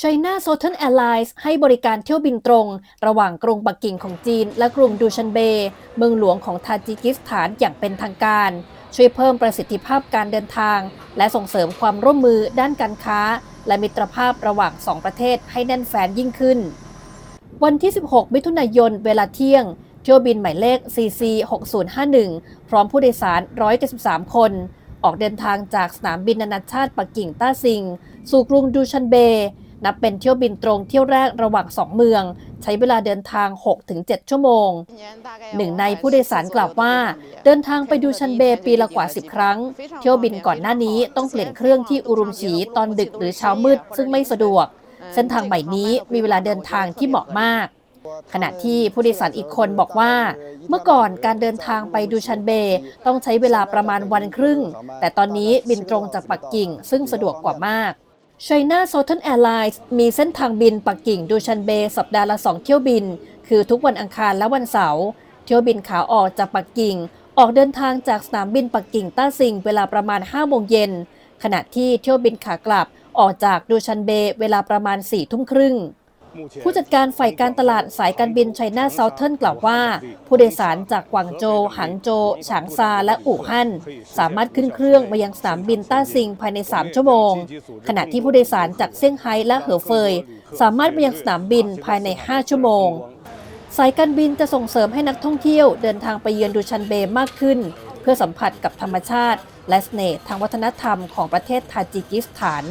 China Southern Airlines ให้บริการเที่ยวบินตรง ระหว่างกรุงปักกิ่งของจีน และกรุงดูชันเบ เมืองหลวงของทาจิกิสถานอย่างเป็นทางการ ช่วยเพิ่มประสิทธิภาพการเดินทาง และส่งเสริมความร่วมมือด้านการค้า และมิตรภาพระหว่างสองประเทศให้แน่นแฟนยิ่งขึ้น วันที่ 16 มิถุนายน เวลาเที่ยง เที่ยวบินหมายเลข CC 6051 พร้อมผู้โดยสาร 173 คน ออกเดินทางจากสนามบินนานาชาติปักกิ่งต้าซิง สู่กรุงดูชันเบ นับเป็นเที่ยวบินตรงเที่ยวแรกระหว่างสองเมือง ใช้เวลาเดินทาง 6-7 ชั่วโมง หนึ่งในผู้โดยสารกล่าวว่า เดินทางไปดูชันเบปีละกว่า 10 ครั้ง เที่ยวบินก่อนหน้านี้ต้องเปลี่ยนเครื่องที่อุรุมฉีตอนดึกหรือเช้ามืดซึ่งไม่สะดวก เส้นทางใหม่นี้มีเวลาเดินทางที่เหมาะมาก ขณะที่ผู้โดยสารอีกคนบอกว่า เมื่อก่อนการเดินทางไปดูชันเบต้องใช้เวลาประมาณวันครึ่ง แต่ตอนนี้บินตรงจากปักกิ่งซึ่งสะดวกกว่ามาก China Southern Airlines มีเส้นทางบินปักกิ่งดูชันเบสัปดาห์ละ 2 เที่ยวบิน คือทุกวันอังคารและวันเสาร์ เที่ยวบินขาออกจากปักกิ่ง ออกเดินทางจากสนามบินปักกิ่งต้าซิงเวลาประมาณ 5 โมงเย็น ขณะที่เที่ยวบินขากลับออกจากดูชันเบเวลาประมาณ 4 ทุ่มครึ่ง ผู้จัดการฝ่ายการตลาดสายการบินไชน่าเซาเทิร์นกล่าวว่า ผู้โดยสารจากกวางโจวหางโจวฉางซา และอู่ฮั่น สามารถขึ้นเครื่องมายังสนามบินต้าซิงภายใน 3 ชั่วโมง ขณะที่ผู้โดยสารจากเซี่ยงไฮ้และเหอเฟย สามารถมายังสนามบินภายใน 5 ชั่วโมงสายการบินจะส่งเสริมให้นักท่องเที่ยวเดินทางไปเยือนดูชันเบมากขึ้น เพื่อสัมผัสกับธรรมชาติ และเสน่ห์ทางวัฒนธรรมของประเทศทาจิกิสถาน